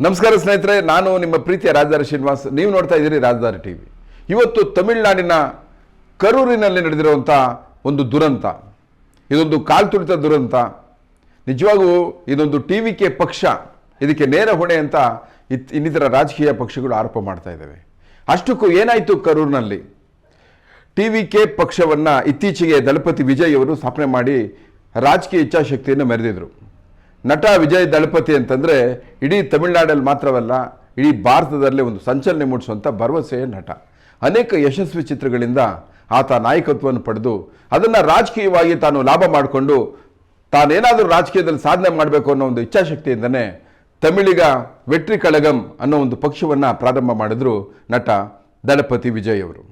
ನಮಸ್ಕಾರ ಸ್ನೇಹಿತರೆ, ನಾನು ನಿಮ್ಮ ಪ್ರೀತಿಯ ರಾಜಧಾನಿ ಶ್ರೀನಿವಾಸ್. ನೀವು ನೋಡ್ತಾ ಇದ್ದೀರಿ ರಾಜಧಾನಿ ಟಿ ವಿ. ಇವತ್ತು ತಮಿಳುನಾಡಿನ ಕರೂರಿನಲ್ಲಿ ನಡೆದಿರುವಂಥ ಒಂದು ದುರಂತ. ಇದೊಂದು ಕಾಲ್ತುಳಿತ ದುರಂತ. ನಿಜವಾಗೂ ಇದೊಂದು ಟಿ ವಿ ಕೆ ಪಕ್ಷ, ಇದಕ್ಕೆ ನೇರ ಹೊಣೆ ಅಂತ ಇತ್ ಇನ್ನಿತರ ರಾಜಕೀಯ ಪಕ್ಷಗಳು ಆರೋಪ ಮಾಡ್ತಾ ಇದ್ದಾವೆ. ಅಷ್ಟಕ್ಕೂ ಏನಾಯಿತು ಕರೂರಿನಲ್ಲಿ? ಟಿ ವಿ ಕೆ ಪಕ್ಷವನ್ನು ಇತ್ತೀಚೆಗೆ ದಳಪತಿ ವಿಜಯ್ ಅವರು ಸ್ಥಾಪನೆ ಮಾಡಿ ರಾಜಕೀಯ ಇಚ್ಛಾಶಕ್ತಿಯನ್ನು ಮೆರೆದಿದ್ರು. ನಟ ವಿಜಯ್ ದಳಪತಿ ಅಂತಂದರೆ ಇಡೀ ತಮಿಳುನಾಡಲ್ಲಿ ಮಾತ್ರವಲ್ಲ, ಇಡೀ ಭಾರತದಲ್ಲೇ ಒಂದು ಸಂಚಲನೆ ಮೂಡಿಸುವಂಥ ಭರವಸೆಯ ನಟ. ಅನೇಕ ಯಶಸ್ವಿ ಚಿತ್ರಗಳಿಂದ ಆತ ನಾಯಕತ್ವವನ್ನು ಪಡೆದು ಅದನ್ನು ರಾಜಕೀಯವಾಗಿ ತಾನು ಲಾಭ ಮಾಡಿಕೊಂಡು ತಾನೇನಾದರೂ ರಾಜಕೀಯದಲ್ಲಿ ಸಾಧನೆ ಮಾಡಬೇಕು ಅನ್ನೋ ಒಂದು ಇಚ್ಛಾಶಕ್ತಿಯಿಂದನೇ ತಮಿಳಿಗ ವೆಟ್ರಿ ಕಳಗಂ ಅನ್ನೋ ಒಂದು ಪಕ್ಷವನ್ನು ಪ್ರಾರಂಭ ಮಾಡಿದ್ರು ನಟ ದಳಪತಿ ವಿಜಯ್ ಅವರು.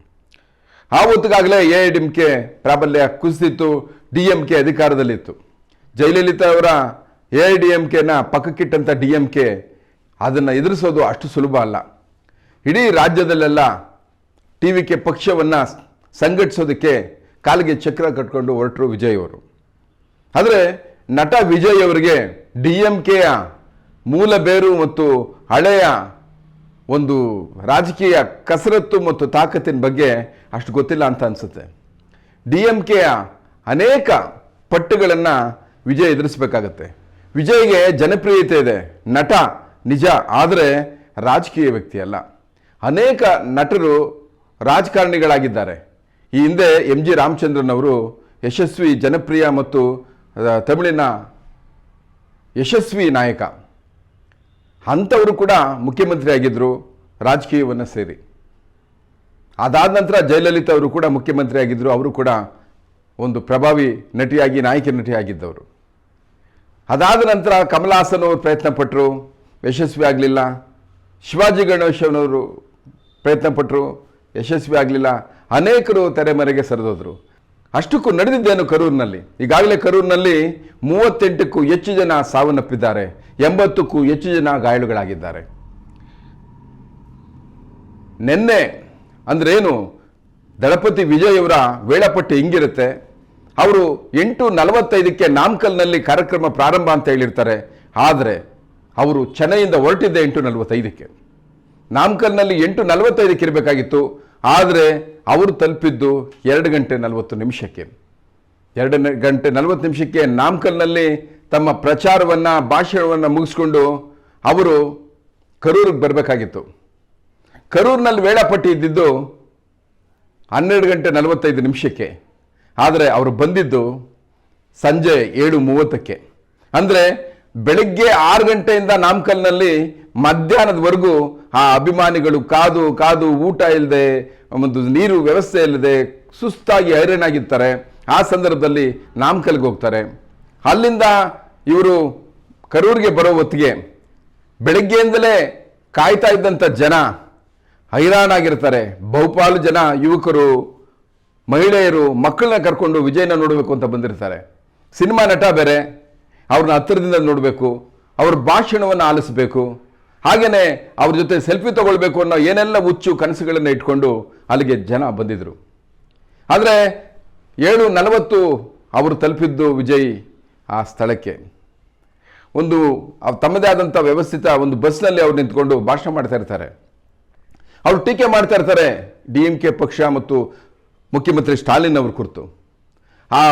ಆ ಹೊತ್ತಿಗಾಗಲೇ ಎ ಡಿ ಎಂ ಕೆ ಪ್ರಾಬಲ್ಯ ಕುಸಿದಿತ್ತು, ಡಿ ಎಂ ಕೆ ಅಧಿಕಾರದಲ್ಲಿತ್ತು. ಜಯಲಲಿತಾ ಅವರ ಎ ಡಿ ಎಂ ಕೆನ ಪಕ್ಕಕ್ಕಿಟ್ಟಂಥ ಡಿ ಎಂ ಕೆ ಅದನ್ನು ಎದುರಿಸೋದು ಅಷ್ಟು ಸುಲಭ ಅಲ್ಲ. ಇಡೀ ರಾಜ್ಯದಲ್ಲೆಲ್ಲ ಟಿ ವಿ ಕೆ ಪಕ್ಷವನ್ನು ಸಂಘಟಿಸೋದಕ್ಕೆ ಕಾಲಿಗೆ ಚಕ್ರ ಕಟ್ಕೊಂಡು ಹೊರಟರು ವಿಜಯ್ ಅವರು. ಆದರೆ ನಟ ವಿಜಯ್ ಅವರಿಗೆ ಡಿ ಎಂ ಕೆಯ ಮೂಲ ಬೇರು ಮತ್ತು ಹಳೆಯ ಒಂದು ರಾಜಕೀಯ ಕಸರತ್ತು ಮತ್ತು ತಾಕತ್ತಿನ ಬಗ್ಗೆ ಅಷ್ಟು ಗೊತ್ತಿಲ್ಲ ಅಂತ ಅನಿಸುತ್ತೆ. ಡಿ ಎಂ ಕೆಯ ಅನೇಕ ಪಟ್ಟುಗಳನ್ನು ವಿಜಯ್ ಎದುರಿಸಬೇಕಾಗತ್ತೆ. ವಿಜಯ್ಗೆ ಜನಪ್ರಿಯತೆ ಇದೆ. ನಟ ನಿಜ, ಆದರೆ ರಾಜಕೀಯ ವ್ಯಕ್ತಿ ಅಲ್ಲ ಅನೇಕ ನಟರು ರಾಜಕಾರಣಿಗಳಾಗಿದ್ದಾರೆ. ಈ ಹಿಂದೆ ಎಂ ಜಿ ರಾಮಚಂದ್ರನ್ ಅವರು ಯಶಸ್ವಿ, ಜನಪ್ರಿಯ ಮತ್ತು ತಮಿಳಿನ ಯಶಸ್ವಿ ನಾಯಕ. ಅಂಥವರು ಕೂಡ ಮುಖ್ಯಮಂತ್ರಿ ಆಗಿದ್ದರು ರಾಜಕೀಯವನ್ನು ಸೇರಿ. ಅದಾದ ನಂತರ ಜಯಲಲಿತಾ ಅವರು ಕೂಡ ಮುಖ್ಯಮಂತ್ರಿ ಆಗಿದ್ದರು ಅವರು ಕೂಡ ಒಂದು ಪ್ರಭಾವಿ ನಟಿಯಾಗಿ, ನಾಯಕಿ ನಟಿಯಾಗಿದ್ದವರು. ಅದಾದ ನಂತರ ಕಮಲಾಸನವರು ಪ್ರಯತ್ನ ಪಟ್ಟರು ಯಶಸ್ವಿ ಆಗಲಿಲ್ಲ. ಶಿವಾಜಿ ಗಣೇಶನವರು ಪ್ರಯತ್ನ ಪಟ್ಟರು ಯಶಸ್ವಿ ಆಗಲಿಲ್ಲ. ಅನೇಕರು ತೆರೆಮರೆಗೆ ಸರಿದೋದ್ರು. ಅಷ್ಟಕ್ಕೂ ನಡೆದಿದ್ದೇನು ಕರೂರಿನಲ್ಲಿ? ಈಗಾಗಲೇ ಕರೂರಿನಲ್ಲಿ ಮೂವತ್ತೆಂಟಕ್ಕೂ ಹೆಚ್ಚು ಜನ ಸಾವನ್ನಪ್ಪಿದ್ದಾರೆ. ಎಂಬತ್ತಕ್ಕೂ ಹೆಚ್ಚು ಜನ ಗಾಯಾಳುಗಳಾಗಿದ್ದಾರೆ ನಿನ್ನೆ ಅಂದ್ರೇನು ದಳಪತಿ ವಿಜಯ್ ಅವರ ವೇಳಾಪಟ್ಟಿ ಹಿಂಗಿರುತ್ತೆ. ಅವರು ಎಂಟು ನಲವತ್ತೈದಕ್ಕೆ ನಾಮಕಲ್ನಲ್ಲಿ ಕಾರ್ಯಕ್ರಮ ಪ್ರಾರಂಭ ಅಂತ ಹೇಳಿರ್ತಾರೆ. ಆದರೆ ಅವರು ಚೆನ್ನೈಯಿಂದ ಹೊರಟಿದ್ದೆ ಎಂಟು ನಲವತ್ತೈದಕ್ಕೆ. ನಾಮಕಲ್ನಲ್ಲಿ ಎಂಟು ನಲವತ್ತೈದಕ್ಕೆ ಇರಬೇಕಾಗಿತ್ತು. ಆದರೆ ಅವರು ತಲುಪಿದ್ದು ಎರಡು ಗಂಟೆ ನಲವತ್ತು ನಿಮಿಷಕ್ಕೆ. ಎರಡು ಗಂಟೆ ನಲವತ್ತು ನಿಮಿಷಕ್ಕೆ ನಾಮಕಲ್ನಲ್ಲಿ ತಮ್ಮ ಪ್ರಚಾರವನ್ನು, ಭಾಷಣವನ್ನು ಮುಗಿಸ್ಕೊಂಡು ಅವರು ಕರೂರಿಗೆ ಬರಬೇಕಾಗಿತ್ತು. ಕರೂರಿನಲ್ಲಿ ವೇಳಾಪಟ್ಟಿ ಇದ್ದಿದ್ದು ಹನ್ನೆರಡು ಗಂಟೆ ನಲವತ್ತೈದು ನಿಮಿಷಕ್ಕೆ. ಆದರೆ ಅವರು ಬಂದಿದ್ದು ಸಂಜೆ ಏಳು ಮೂವತ್ತಕ್ಕೆ. ಅಂದರೆ ಬೆಳಗ್ಗೆ ಆರು ಗಂಟೆಯಿಂದ ನಾಮಕಲ್ನಲ್ಲಿ ಮಧ್ಯಾಹ್ನದವರೆಗೂ ಆ ಅಭಿಮಾನಿಗಳು ಕಾದು ಕಾದು ಊಟ ಇಲ್ಲದೆ, ಒಂದು ನೀರು ವ್ಯವಸ್ಥೆ ಇಲ್ಲದೆ ಸುಸ್ತಾಗಿ ಹೈರಾಣಾಗಿರ್ತಾರೆ. ಆ ಸಂದರ್ಭದಲ್ಲಿ ನಾಮಕಲ್ಗೆ ಹೋಗ್ತಾರೆ. ಅಲ್ಲಿಂದ ಇವರು ಕರೂರಿಗೆ ಬರೋ ಹೊತ್ತಿಗೆ ಬೆಳಗ್ಗೆಯಿಂದಲೇ ಕಾಯ್ತಾ ಇದ್ದಂಥ ಜನ ಹೈರಾಣಾಗಿರ್ತಾರೆ. ಬಹುಪಾಲು ಜನ ಯುವಕರು ಮಹಿಳೆಯರು ಮಕ್ಕಳನ್ನ ಕರ್ಕೊಂಡು ವಿಜಯನ ನೋಡಬೇಕು ಅಂತ ಬಂದಿರ್ತಾರೆ. ಸಿನಿಮಾ ನಟ ಬೇರೆ, ಅವ್ರನ್ನ ಹತ್ತಿರದಿಂದ ನೋಡಬೇಕು, ಅವ್ರ ಭಾಷಣವನ್ನು ಆಲಿಸಬೇಕು ಹಾಗೆಯೇ ಅವ್ರ ಜೊತೆ ಸೆಲ್ಫಿ ತಗೊಳ್ಬೇಕು ಅನ್ನೋ ಏನೆಲ್ಲ ಹುಚ್ಚು ಕನಸುಗಳನ್ನು ಇಟ್ಕೊಂಡು ಅಲ್ಲಿಗೆ ಜನ ಬಂದಿದ್ರು. ಆದರೆ ಏಳು ನಲವತ್ತು ಅವರು ತಲುಪಿದ್ದು ವಿಜಯ್ ಆ ಸ್ಥಳಕ್ಕೆ. ಒಂದು ತಮ್ಮದೇ ಆದಂಥ ವ್ಯವಸ್ಥಿತ ಒಂದು ಬಸ್ನಲ್ಲಿ ಅವ್ರು ನಿಂತ್ಕೊಂಡು ಭಾಷಣ ಮಾಡ್ತಾ ಇರ್ತಾರೆ. ಅವರು ಟೀಕೆ ಮಾಡ್ತಾ ಇರ್ತಾರೆ, ಡಿ ಎಂ ಕೆ ಪಕ್ಷ ಮತ್ತು ಮುಖ್ಯಮಂತ್ರಿ ಸ್ಟಾಲಿನ್ ಅವರು ಕುರಿತು. ಆ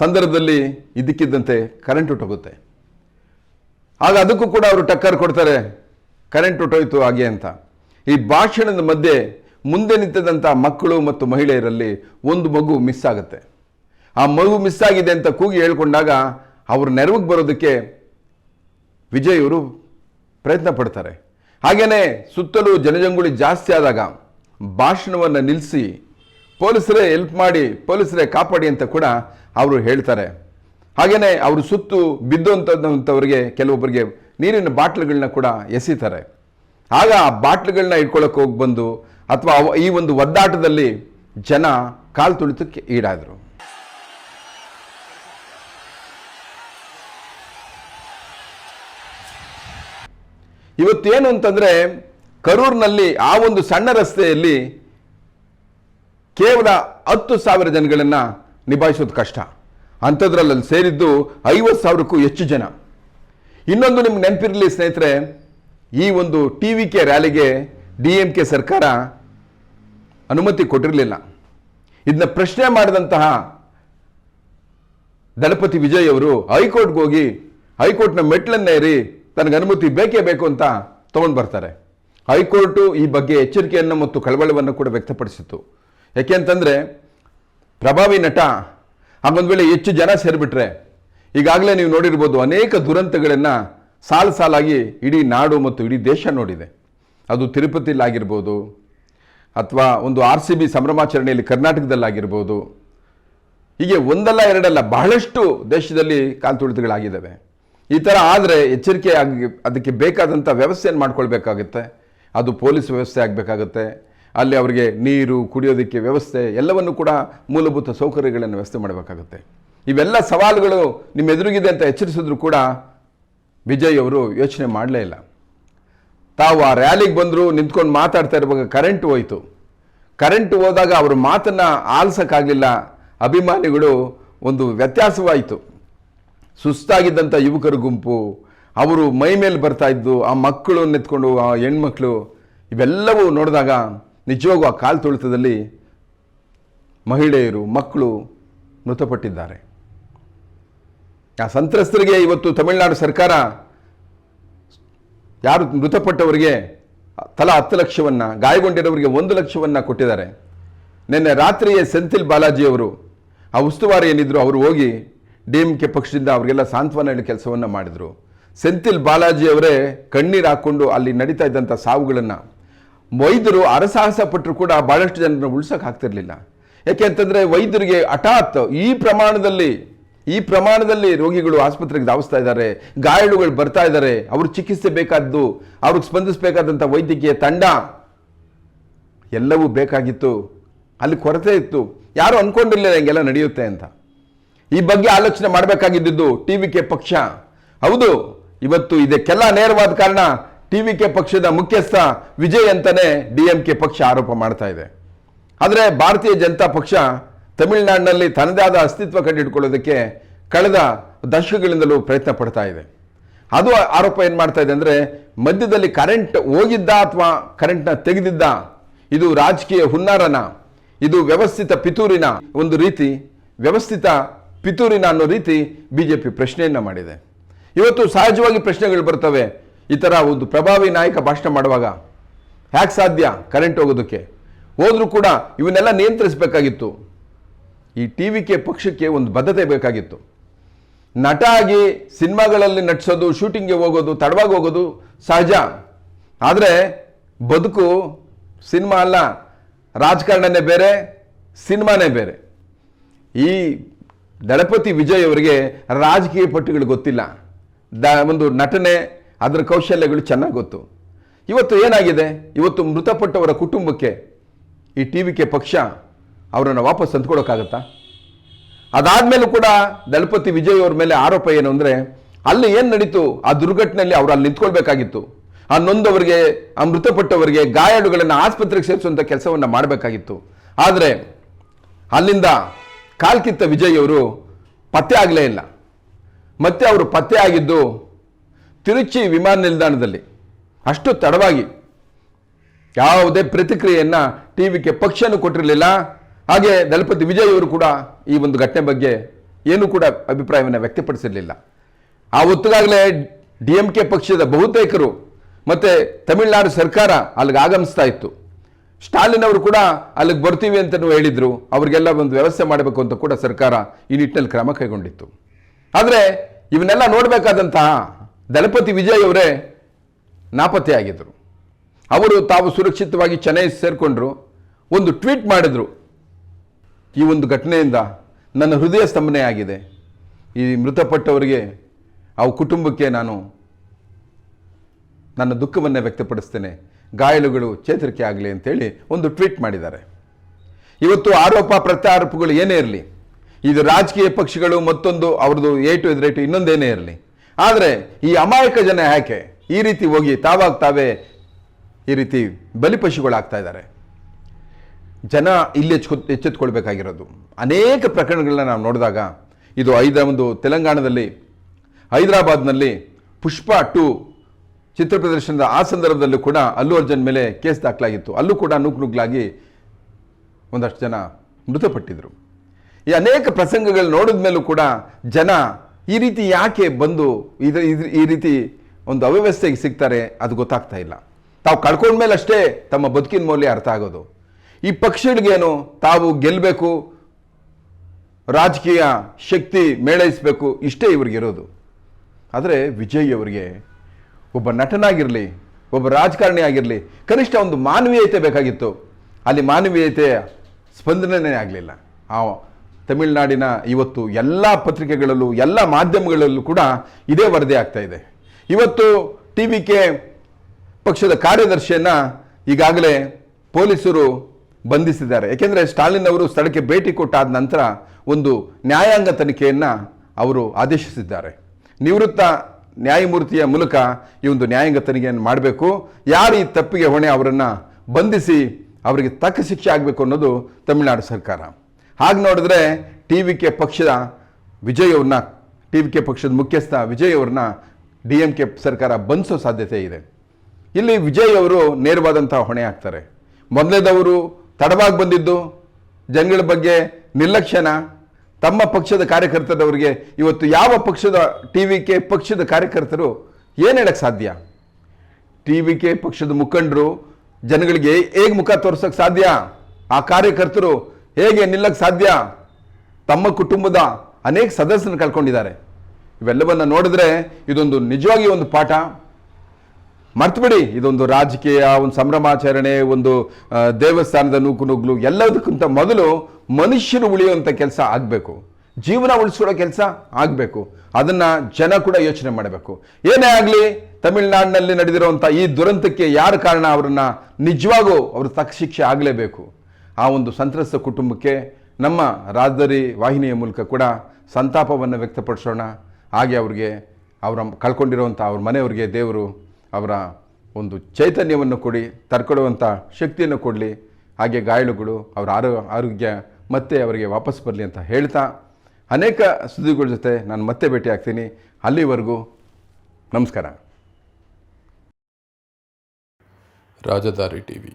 ಸಂದರ್ಭದಲ್ಲಿ ಇದ್ದಕ್ಕಿದ್ದಂತೆ ಕರೆಂಟ್ ಹೊಟ್ಟೋಗುತ್ತೆ ಆಗ ಅದಕ್ಕೂ ಕೂಡ ಅವರು ಟಕ್ಕರ್ ಕೊಡ್ತಾರೆ ಕರೆಂಟ್ ಹೊಟ್ಟೋಯ್ತು ಹಾಗೆ ಅಂತ. ಈ ಭಾಷಣದ ಮಧ್ಯೆ ಮುಂದೆ ನಿಂತಿದ್ದಂಥ ಮಕ್ಕಳು ಮತ್ತು ಮಹಿಳೆಯರಲ್ಲಿ ಒಂದು ಮಗು ಮಿಸ್ ಆಗುತ್ತೆ. ಆ ಮಗು ಮಿಸ್ ಆಗಿದೆ ಅಂತ ಕೂಗಿ ಹೇಳ್ಕೊಂಡಾಗ ಅವ್ರ ನೆರವಿಗೆ ಬರೋದಕ್ಕೆ ವಿಜಯ್ ಅವರು ಪ್ರಯತ್ನ ಪಡ್ತಾರೆ. ಹಾಗೆಯೇ ಸುತ್ತಲೂ ಜನಜಂಗುಳಿ ಜಾಸ್ತಿ ಆದಾಗ ಭಾಷಣವನ್ನು ನಿಲ್ಲಿಸಿ ಪೊಲೀಸರೇ ಹೆಲ್ಪ್ ಮಾಡಿ, ಪೊಲೀಸರೇ ಕಾಪಾಡಿ ಅಂತ ಕೂಡ ಅವರು ಹೇಳ್ತಾರೆ. ಹಾಗೆಯೇ ಅವರು ಸುತ್ತು ಬಿದ್ದಂಥವ್ರಿಗೆ ಕೆಲವೊಬ್ಬರಿಗೆ ನೀರಿನ ಬಾಟ್ಲುಗಳನ್ನ ಕೂಡ ಎಸಿತಾರೆ. ಆಗ ಆ ಬಾಟ್ಲುಗಳನ್ನ ಇಟ್ಕೊಳ್ಳೋಕೆ ಹೋಗಿ ಬಂದು ಅಥವಾ ಈ ಒಂದು ಒದ್ದಾಟದಲ್ಲಿ ಜನ ಕಾಲು ತುಳಿತಕ್ಕೆ ಈಡಾದರು. ಇವತ್ತೇನು ಅಂತಂದರೆ ಕರೂರಿನಲ್ಲಿ ಆ ಒಂದು ಸಣ್ಣ ರಸ್ತೆಯಲ್ಲಿ ಕೇವಲ ಹತ್ತು ಸಾವಿರ ಜನಗಳನ್ನು ನಿಭಾಯಿಸೋದು ಕಷ್ಟ. ಅಂಥದ್ರಲ್ಲಿ ಸೇರಿದ್ದು ಐವತ್ತು ಸಾವಿರಕ್ಕೂ ಹೆಚ್ಚು ಜನ. ಇನ್ನೊಂದು ನಿಮ್ಗೆ ನೆನಪಿರಲಿ ಸ್ನೇಹಿತರೆ, ಈ ಒಂದು ಟಿ ವಿ ಕೆ ರ್ಯಾಲಿಗೆ ಡಿ ಎಂ ಕೆ ಸರ್ಕಾರ ಅನುಮತಿ ಕೊಟ್ಟಿರಲಿಲ್ಲ. ಇದನ್ನ ಪ್ರಶ್ನೆ ಮಾಡಿದಂತಹ ದಳಪತಿ ವಿಜಯ್ ಅವರು ಹೈಕೋರ್ಟ್ಗೆ ಹೋಗಿ ಹೈಕೋರ್ಟ್ನ ಮೆಟ್ಲನ್ನೇರಿ ತನಗೆ ಅನುಮತಿ ಬೇಕೇ ಬೇಕು ಅಂತ ತಗೊಂಡು ಬರ್ತಾರೆ. ಹೈಕೋರ್ಟು ಈ ಬಗ್ಗೆ ಎಚ್ಚರಿಕೆಯನ್ನು ಮತ್ತು ಕಳವಳವನ್ನು ಕೂಡ ವ್ಯಕ್ತಪಡಿಸಿತ್ತು. ಯಾಕೆಂತಂದರೆ ಪ್ರಭಾವಿ ನಟ ಹಾಗೊಂದು ವೇಳೆ ಹೆಚ್ಚು ಜನ ಸೇರಿಬಿಟ್ರೆ ಈಗಾಗಲೇ ನೀವು ನೋಡಿರ್ಬೋದು ಅನೇಕ ದುರಂತಗಳನ್ನು ಸಾಲು ಸಾಲಾಗಿ ಇಡೀ ನಾಡು ಮತ್ತು ಇಡೀ ದೇಶ ನೋಡಿದೆ. ಅದು ತಿರುಪತಿಲಾಗಿರ್ಬೋದು ಅಥವಾ ಒಂದು ಆರ್ ಸಿ ಬಿ ಸಂಭ್ರಮಾಚರಣೆಯಲ್ಲಿ ಕರ್ನಾಟಕದಲ್ಲಾಗಿರ್ಬೋದು. ಹೀಗೆ ಒಂದಲ್ಲ ಎರಡಲ್ಲ ಬಹಳಷ್ಟು ದೇಶದಲ್ಲಿ ಕಾಲ್ತುಳಿತಗಳಾಗಿದ್ದಾವೆ ಈ ಥರ ಆದರೆ ಎಚ್ಚರಿಕೆ ಆಗಿ ಅದಕ್ಕೆ ಬೇಕಾದಂಥ ವ್ಯವಸ್ಥೆಯನ್ನು ಮಾಡ್ಕೊಳ್ಬೇಕಾಗುತ್ತೆ. ಅದು ಪೊಲೀಸ್ ವ್ಯವಸ್ಥೆ ಆಗಬೇಕಾಗುತ್ತೆ. ಅಲ್ಲಿ ಅವರಿಗೆ ನೀರು, ಕುಡಿಯೋದಕ್ಕೆ ವ್ಯವಸ್ಥೆ, ಎಲ್ಲವನ್ನು ಕೂಡ ಮೂಲಭೂತ ಸೌಕರ್ಯಗಳನ್ನು ವ್ಯವಸ್ಥೆ ಮಾಡಬೇಕಾಗುತ್ತೆ. ಇವೆಲ್ಲ ಸವಾಲುಗಳು ನಿಮ್ಮ ಎದುರಿಗಿದೆ ಅಂತ ಎಚ್ಚರಿಸಿದ್ರು ಕೂಡ ವಿಜಯ್ ಅವರು ಯೋಚನೆ ಮಾಡಲೇ ಇಲ್ಲ. ತಾವು ಆ ರ್ಯಾಲಿಗೆ ಬಂದರೂ, ನಿಂತ್ಕೊಂಡು ಮಾತಾಡ್ತಾ ಇರುವಾಗ ಕರೆಂಟ್ ಹೋಯಿತು. ಕರೆಂಟ್ ಹೋದಾಗ ಅವ್ರ ಮಾತನ್ನು ಆಲಿಸೋಕ್ಕಾಗಲಿಲ್ಲ. ಅಭಿಮಾನಿಗಳು ಒಂದು ವ್ಯತ್ಯಾಸವಾಯಿತು. ಸುಸ್ತಾಗಿದ್ದಂಥ ಯುವಕರ ಗುಂಪು, ಅವರು ಮೈ ಮೇಲೆ ಬರ್ತಾ ಇದ್ದು, ಆ ಮಕ್ಕಳು ನೆತ್ಕೊಂಡು, ಆ ಹೆಣ್ಮಕ್ಳು, ಇವೆಲ್ಲವೂ ನೋಡಿದಾಗ ನಿಜವಾಗೂ ಆ ಕಾಲು ತುಳಿತದಲ್ಲಿ ಮಹಿಳೆಯರು, ಮಕ್ಕಳು ಮೃತಪಟ್ಟಿದ್ದಾರೆ. ಆ ಸಂತ್ರಸ್ತರಿಗೆ ಇವತ್ತು ತಮಿಳುನಾಡು ಸರ್ಕಾರ ಯಾರು ಮೃತಪಟ್ಟವರಿಗೆ ತಲಾ ಹತ್ತು ಲಕ್ಷವನ್ನು, ಗಾಯಗೊಂಡಿರೋರಿಗೆ ಒಂದು ಲಕ್ಷವನ್ನು ಕೊಟ್ಟಿದ್ದಾರೆ. ನಿನ್ನೆ ರಾತ್ರಿಯೇ ಸೆಂಥಿಲ್ ಬಾಲಾಜಿ ಅವರು ಆ ಉಸ್ತುವಾರಿ ಏನಿದ್ರು ಅವರು ಹೋಗಿ ಡಿ ಎಂ ಕೆ ಪಕ್ಷದಿಂದ ಅವರಿಗೆಲ್ಲ ಸಾಂತ್ವನ ಹೇಳಿ ಕೆಲಸವನ್ನು ಮಾಡಿದರು. ಸೆಂಥಿಲ್ ಬಾಲಾಜಿ ಅವರೇ ಕಣ್ಣೀರು ಹಾಕ್ಕೊಂಡು ಅಲ್ಲಿ ನಡೀತಾ ಇದ್ದಂಥ ಸಾವುಗಳನ್ನು ವೈದ್ಯರು ಅರಸಾಹಸ ಪಟ್ಟರು ಕೂಡ ಭಾಳಷ್ಟು ಜನರನ್ನು ಉಳಿಸೋಕೆ ಆಗ್ತಿರಲಿಲ್ಲ. ಯಾಕೆ ಅಂತಂದರೆ ವೈದ್ಯರಿಗೆ ಹಠಾತ್ ಈ ಪ್ರಮಾಣದಲ್ಲಿ ಈ ಪ್ರಮಾಣದಲ್ಲಿ ರೋಗಿಗಳು ಆಸ್ಪತ್ರೆಗೆ ಧಾವಿಸ್ತಾ ಇದ್ದಾರೆ, ಗಾಯಾಳುಗಳು ಬರ್ತಾ ಇದ್ದಾರೆ, ಅವ್ರ ಚಿಕಿತ್ಸೆ ಬೇಕಾದ್ದು, ಅವ್ರಿಗೆ ಸ್ಪಂದಿಸಬೇಕಾದಂಥ ವೈದ್ಯಕೀಯ ತಂಡ ಎಲ್ಲವೂ ಬೇಕಾಗಿತ್ತು, ಅಲ್ಲಿ ಕೊರತೆ ಇತ್ತು. ಯಾರು ಅಂದ್ಕೊಂಡಿರಲಿಲ್ಲ ಹಿಂಗೆಲ್ಲ ನಡೆಯುತ್ತೆ ಅಂತ. ಈ ಬಗ್ಗೆ ಆಲೋಚನೆ ಮಾಡಬೇಕಾಗಿದ್ದು ಟಿ ಕೆ ಪಕ್ಷ. ಹೌದು, ಇವತ್ತು ಇದಕ್ಕೆಲ್ಲ ನೇರವಾದ ಕಾರಣ ಟಿ ವಿ ಕೆ ಪಕ್ಷದ ಮುಖ್ಯಸ್ಥ ವಿಜಯ್ ಅಂತಲೇ ಡಿ ಎಂ ಕೆ ಪಕ್ಷ ಆರೋಪ ಮಾಡ್ತಾ ಇದೆ. ಆದರೆ ಭಾರತೀಯ ಜನತಾ ಪಕ್ಷ ತಮಿಳುನಾಡಿನಲ್ಲಿ ತನ್ನದೇ ಆದ ಅಸ್ತಿತ್ವ ಕಂಡುಹಿಡ್ಕೊಳ್ಳೋದಕ್ಕೆ ಕಳೆದ ದಶಕಗಳಿಂದಲೂ ಪ್ರಯತ್ನ ಪಡ್ತಾ ಇದೆ. ಅದು ಆರೋಪ ಏನು ಮಾಡ್ತಾ ಇದೆ ಅಂದರೆ, ಮಧ್ಯದಲ್ಲಿ ಕರೆಂಟ್ ಹೋಗಿದ್ದ ಅಥವಾ ಕರೆಂಟ್ನ ತೆಗೆದಿದ್ದ, ಇದು ರಾಜಕೀಯ ಹುನ್ನಾರನ, ಇದು ವ್ಯವಸ್ಥಿತ ಪಿತೂರಿನ ಒಂದು ರೀತಿ, ವ್ಯವಸ್ಥಿತ ಪಿತೂರಿನ ಅನ್ನೋ ರೀತಿ ಬಿ ಪ್ರಶ್ನೆಯನ್ನು ಮಾಡಿದೆ. ಇವತ್ತು ಸಹಜವಾಗಿ ಪ್ರಶ್ನೆಗಳು ಬರ್ತವೆ. ಈ ಥರ ಒಂದು ಪ್ರಭಾವಿ ನಾಯಕ ಭಾಷಣ ಮಾಡುವಾಗ ಹ್ಯಾಕ್ ಸಾಧ್ಯ ಕರೆಂಟ್ ಹೋಗೋದಕ್ಕೆ? ಹೋದರೂ ಕೂಡ ಇವನ್ನೆಲ್ಲ ನಿಯಂತ್ರಿಸಬೇಕಾಗಿತ್ತು. ಈ ಟಿ ವಿ ಕೆ ಪಕ್ಷಕ್ಕೆ ಒಂದು ಬದ್ಧತೆ ಬೇಕಾಗಿತ್ತು. ನಟ ಆಗಿ ಸಿನಿಮಾಗಳಲ್ಲಿ ನಟಿಸೋದು, ಶೂಟಿಂಗ್ಗೆ ಹೋಗೋದು, ತಡವಾಗಿ ಹೋಗೋದು ಸಹಜ. ಆದರೆ ಬದುಕು ಸಿನಿಮಾ ಅಲ್ಲ, ರಾಜಕಾರಣನೇ ಬೇರೆ, ಸಿನಿಮಾನೇ ಬೇರೆ. ಈ ದಳಪತಿ ವಿಜಯ್ ಅವರಿಗೆ ರಾಜಕೀಯ ಪಟ್ಟಿಗಳು ಗೊತ್ತಿಲ್ಲ. ದ ಒಂದು ನಟನೆ ಅದರ ಕೌಶಲ್ಯಗಳು ಚೆನ್ನಾಗಿ ಗೊತ್ತು. ಇವತ್ತು ಏನಾಗಿದೆ? ಇವತ್ತು ಮೃತಪಟ್ಟವರ ಕುಟುಂಬಕ್ಕೆ ಈ ಟಿ ವಿ ಕೆ ಪಕ್ಷ ಅವರನ್ನು ವಾಪಸ್ ತಂದುಕೊಡೋಕ್ಕಾಗತ್ತಾ? ಅದಾದಮೇಲೂ ಕೂಡ ದಳಪತಿ ವಿಜಯ್ ಅವ್ರ ಮೇಲೆ ಆರೋಪ ಏನು ಅಂದರೆ, ಅಲ್ಲಿ ಏನು ನಡೀತು? ಆ ದುರ್ಘಟನೆಯಲ್ಲಿ ಅವರು ಅಲ್ಲಿ ನಿಂತ್ಕೊಳ್ಬೇಕಾಗಿತ್ತು. ಆ ನೊಂದವರಿಗೆ, ಆ ಮೃತಪಟ್ಟವರಿಗೆ ಗಾಯಾಳುಗಳನ್ನು ಆಸ್ಪತ್ರೆಗೆ ಸೇರಿಸುವಂಥ ಕೆಲಸವನ್ನು ಮಾಡಬೇಕಾಗಿತ್ತು. ಆದರೆ ಅಲ್ಲಿಂದ ಕಾಲ್ಕಿತ್ತ ವಿಜಯ್ ಅವರು ಪತ್ತೆ ಆಗಲೇ ಇಲ್ಲ. ಮತ್ತೆ ಅವರು ಪತ್ತೆ ಆಗಿದ್ದು ತಿರುಚಿ ವಿಮಾನ ನಿಲ್ದಾಣದಲ್ಲಿ ಅಷ್ಟು ತಡವಾಗಿ ಯಾವುದೇ ಪ್ರತಿಕ್ರಿಯೆಯನ್ನು ಟಿ ವಿಗೆ ಪಕ್ಷನೂ ಕೊಟ್ಟಿರಲಿಲ್ಲ. ಹಾಗೆ ದಳಪತಿ ವಿಜಯ್ ಅವರು ಕೂಡ ಈ ಒಂದು ಘಟನೆ ಬಗ್ಗೆ ಏನೂ ಕೂಡ ಅಭಿಪ್ರಾಯವನ್ನು ವ್ಯಕ್ತಪಡಿಸಿರಲಿಲ್ಲ. ಆ ಹೊತ್ತಿಗಾಗಲೇ ಡಿ ಎಂ ಕೆ ಪಕ್ಷದ ಬಹುತೇಕರು ಮತ್ತು ತಮಿಳುನಾಡು ಸರ್ಕಾರ ಅಲ್ಲಿಗೆ ಆಗಮಿಸ್ತಾ ಇತ್ತು. ಸ್ಟಾಲಿನ್ ಅವರು ಕೂಡ ಅಲ್ಲಿಗೆ ಬರ್ತೀವಿ ಅಂತಲೂ ಹೇಳಿದರು. ಅವರಿಗೆಲ್ಲ ಒಂದು ವ್ಯವಸ್ಥೆ ಮಾಡಬೇಕು ಅಂತ ಕೂಡ ಸರ್ಕಾರ ಈ ನಿಟ್ಟಿನಲ್ಲಿ ಕ್ರಮ ಕೈಗೊಂಡಿತ್ತು. ಆದರೆ ಇವನ್ನೆಲ್ಲ ನೋಡಬೇಕಾದಂತಹ ದಳಪತಿ ವಿಜಯ್ ಅವರೇ ನಾಪತ್ತೆಯಾಗಿದ್ದರು ಅವರು ತಾವು ಸುರಕ್ಷಿತವಾಗಿ ಚೆನ್ನೈ ಸೇರಿಕೊಂಡ್ರು. ಒಂದು ಟ್ವೀಟ್ ಮಾಡಿದರು. ಈ ಒಂದು ಘಟನೆಯಿಂದ ನನ್ನ ಹೃದಯ ಸ್ತಂಭನೆ ಆಗಿದೆ. ಈ ಮೃತಪಟ್ಟವರಿಗೆ, ಆ ಕುಟುಂಬಕ್ಕೆ ನಾನು ನನ್ನ ದುಃಖವನ್ನು ವ್ಯಕ್ತಪಡಿಸ್ತೇನೆ. ಗಾಯಲುಗಳು ಚೇತರಿಕೆ ಆಗಲಿ ಅಂತೇಳಿ ಒಂದು ಟ್ವೀಟ್ ಮಾಡಿದ್ದಾರೆ. ಇವತ್ತು ಆರೋಪ ಪ್ರತ್ಯಾರೋಪಗಳು ಏನೇ ಇರಲಿ, ಇದು ರಾಜಕೀಯ ಪಕ್ಷಗಳು ಮತ್ತೊಂದು ಅವ್ರದ್ದು ಏಟು ಎದುರೇಟು ಇನ್ನೊಂದೇನೇ ಇರಲಿ ಆದರೆ ಈ ಅಮಾಯಕ ಜನ ಯಾಕೆ ಈ ರೀತಿ ಹೋಗಿ ತಾವಾಗ ತಾವೇ ಈ ರೀತಿ ಬಲಿಪಶುಗಳಾಗ್ತಾ ಇದ್ದಾರೆ? ಜನ ಇಲ್ಲಿ ಎಚ್ಚು ಎಚ್ಚೆತ್ಕೊಳ್ಬೇಕಾಗಿರೋದು. ಅನೇಕ ಪ್ರಕರಣಗಳನ್ನ ನಾವು ನೋಡಿದಾಗ ಇದು ಐದ, ಒಂದು ತೆಲಂಗಾಣದಲ್ಲಿ, ಹೈದರಾಬಾದ್ನಲ್ಲಿ ಪುಷ್ಪ ಟು ಚಿತ್ರ ಪ್ರದರ್ಶನದ ಆ ಸಂದರ್ಭದಲ್ಲೂ ಕೂಡ ಅಲ್ಲು ಅರ್ಜುನ್ ಮೇಲೆ ಕೇಸ್ ದಾಖಲಾಗಿತ್ತು. ಅಲ್ಲೂ ಕೂಡ ನೂಕು ನುಗ್ಗಲಾಗಿ ಒಂದಷ್ಟು ಜನ ಮೃತಪಟ್ಟಿದ್ರು. ಈ ಅನೇಕ ಪ್ರಸಂಗಗಳು ನೋಡಿದ ಮೇಲೂ ಕೂಡ ಜನ ಈ ರೀತಿ ಯಾಕೆ ಬಂದು ಇದು ಈ ರೀತಿ ಒಂದು ಅವ್ಯವಸ್ಥೆಗೆ ಸಿಗ್ತಾರೆ ಅದು ಗೊತ್ತಾಗ್ತಾ ಇಲ್ಲ. ತಾವು ಕಳ್ಕೊಂಡ್ಮೇಲೆ ಅಷ್ಟೇ ತಮ್ಮ ಬದುಕಿನ ಮೌಲ್ಯ ಅರ್ಥ ಆಗೋದು. ಈ ಪಕ್ಷಗಳಿಗೇನು ತಾವು ಗೆಲ್ಲಬೇಕು ರಾಜಕೀಯ ಶಕ್ತಿ ಮೇಳೈಸಬೇಕು, ಇಷ್ಟೇ ಇವ್ರಿಗಿರೋದು. ಆದರೆ ವಿಜಯ್ ಅವರಿಗೆ ಒಬ್ಬ ನಟನಾಗಿರಲಿ, ಒಬ್ಬ ರಾಜಕಾರಣಿ ಆಗಿರಲಿ, ಕನಿಷ್ಠ ಒಂದು ಮಾನವೀಯತೆ ಬೇಕಾಗಿತ್ತು. ಅಲ್ಲಿ ಮಾನವೀಯತೆಯ ಸ್ಪಂದನೆ ಆಗಲಿಲ್ಲ. ಆ ತಮಿಳುನಾಡಿನ ಇವತ್ತು ಎಲ್ಲ ಪತ್ರಿಕೆಗಳಲ್ಲೂ, ಎಲ್ಲ ಮಾಧ್ಯಮಗಳಲ್ಲೂ ಕೂಡ ಇದೇ ವರದಿ ಆಗ್ತಾ ಇದೆ. ಇವತ್ತು ಟಿ ವಿ ಕೆ ಪಕ್ಷದ ಕಾರ್ಯದರ್ಶಿಯನ್ನು ಈಗಾಗಲೇ ಪೊಲೀಸರು ಬಂಧಿಸಿದ್ದಾರೆ. ಏಕೆಂದರೆ ಸ್ಟಾಲಿನ್ ಅವರು ಸ್ಥಳಕ್ಕೆ ಭೇಟಿ ಕೊಟ್ಟಾದ ನಂತರ ಒಂದು ನ್ಯಾಯಾಂಗ ತನಿಖೆಯನ್ನು ಅವರು ಆದೇಶಿಸಿದ್ದಾರೆ. ನಿವೃತ್ತ ನ್ಯಾಯಮೂರ್ತಿಯ ಮೂಲಕ ಈ ಒಂದು ನ್ಯಾಯಾಂಗ ತನಿಖೆಯನ್ನು ಮಾಡಬೇಕು. ಯಾರು ಈ ತಪ್ಪಿಗೆ ಹೊಣೆ ಅವರನ್ನು ಬಂಧಿಸಿ ಅವರಿಗೆ ತಕ್ಕ ಶಿಕ್ಷೆ ಆಗಬೇಕು ಅನ್ನೋದು ತಮಿಳುನಾಡು ಸರ್ಕಾರ. ಹಾಗೆ ನೋಡಿದ್ರೆ ಟಿ ವಿ ಕೆ ಪಕ್ಷದ ವಿಜಯ್ ಅವ್ರನ್ನ ಟಿ ವಿ ಕೆ ಪಕ್ಷದ ಮುಖ್ಯಸ್ಥ ವಿಜಯ್ ಅವ್ರನ್ನ ಡಿ ಎಂ ಕೆ ಸರ್ಕಾರ ಬಂಧಿಸೋ ಸಾಧ್ಯತೆ ಇದೆ. ಇಲ್ಲಿ ವಿಜಯ್ ಅವರು ನೇರವಾದಂತಹ ಹೊಣೆ ಆಗ್ತಾರೆ ಮೊದಲೇದವರು ತಡವಾಗಿ ಬಂದಿದ್ದು, ಜನಗಳ ಬಗ್ಗೆ ನಿರ್ಲಕ್ಷ್ಯನ, ತಮ್ಮ ಪಕ್ಷದ ಕಾರ್ಯಕರ್ತರವರಿಗೆ ಇವತ್ತು ಯಾವ ಪಕ್ಷದ ಟಿ ವಿ ಕೆ ಪಕ್ಷದ ಕಾರ್ಯಕರ್ತರು ಏನು ಹೇಳಕ್ಕೆ ಸಾಧ್ಯ? ಟಿ ವಿ ಕೆ ಪಕ್ಷದ ಮುಖಂಡರು ಜನಗಳಿಗೆ ಹೇಗೆ ಮುಖ ತೋರ್ಸೋಕ್ಕೆ ಸಾಧ್ಯ? ಆ ಕಾರ್ಯಕರ್ತರು ಹೇಗೆ ನಿಲ್ಲಕ್ಕೆ ಸಾಧ್ಯ? ತಮ್ಮ ಕುಟುಂಬದ ಅನೇಕ ಸದಸ್ಯರನ್ನು ಕಳ್ಕೊಂಡಿದ್ದಾರೆ ಇವೆಲ್ಲವನ್ನು ನೋಡಿದ್ರೆ ಇದೊಂದು ನಿಜವಾಗಿ ಒಂದು ಪಾಠ. ಮರ್ತುಬಿಡಿ, ಇದೊಂದು ರಾಜಕೀಯ, ಒಂದು ಸಂಭ್ರಮಾಚರಣೆ, ಒಂದು ದೇವಸ್ಥಾನದ ನೂಕು ನುಗ್ಲು ಎಲ್ಲದಕ್ಕಿಂತ ಮೊದಲು ಮನುಷ್ಯರು ಉಳಿಯುವಂಥ ಕೆಲಸ ಆಗಬೇಕು. ಜೀವನ ಉಳಿಸ್ಕೊಳ್ಳೋ ಕೆಲಸ ಆಗಬೇಕು. ಅದನ್ನು ಜನ ಕೂಡ ಯೋಚನೆ ಮಾಡಬೇಕು. ಏನೇ ಆಗಲಿ, ತಮಿಳುನಾಡಿನಲ್ಲಿ ನಡೆದಿರುವಂಥ ಈ ದುರಂತಕ್ಕೆ ಯಾರ ಕಾರಣ? ಅವರನ್ನು ನಿಜವಾಗೂ ಅವರು ತಕ್ಕ ಶಿಕ್ಷೆ ಆಗಲೇಬೇಕು. ಆ ಒಂದು ಸಂತ್ರಸ್ತ ಕುಟುಂಬಕ್ಕೆ ನಮ್ಮ ರಾಜಧಾರಿ ವಾಹಿನಿಯ ಮೂಲಕ ಕೂಡ ಸಂತಾಪವನ್ನು ವ್ಯಕ್ತಪಡಿಸೋಣ. ಹಾಗೆ ಅವ್ರಿಗೆ, ಅವರ ಕಳ್ಕೊಂಡಿರುವಂಥ ಅವ್ರ ಮನೆಯವ್ರಿಗೆ ದೇವರು ಅವರ ಒಂದು ಚೈತನ್ಯವನ್ನು ಕೊಡಿ ತರ್ಕೊಡುವಂಥ ಶಕ್ತಿಯನ್ನು ಕೊಡಲಿ. ಹಾಗೆ ಗಾಯಾಳುಗಳು ಅವರ ಆರೋ, ಆರೋಗ್ಯ ಮತ್ತೆ ಅವರಿಗೆ ವಾಪಸ್ ಬರಲಿ ಅಂತ ಹೇಳ್ತಾ ಅನೇಕ ಸುದ್ದಿಗಳ ಜೊತೆ ನಾನು ಮತ್ತೆ ಭೇಟಿ ಆಗ್ತೀನಿ. ಅಲ್ಲಿವರೆಗೂ ನಮಸ್ಕಾರ. ರಾಜಧಾರಿ ಟಿವಿ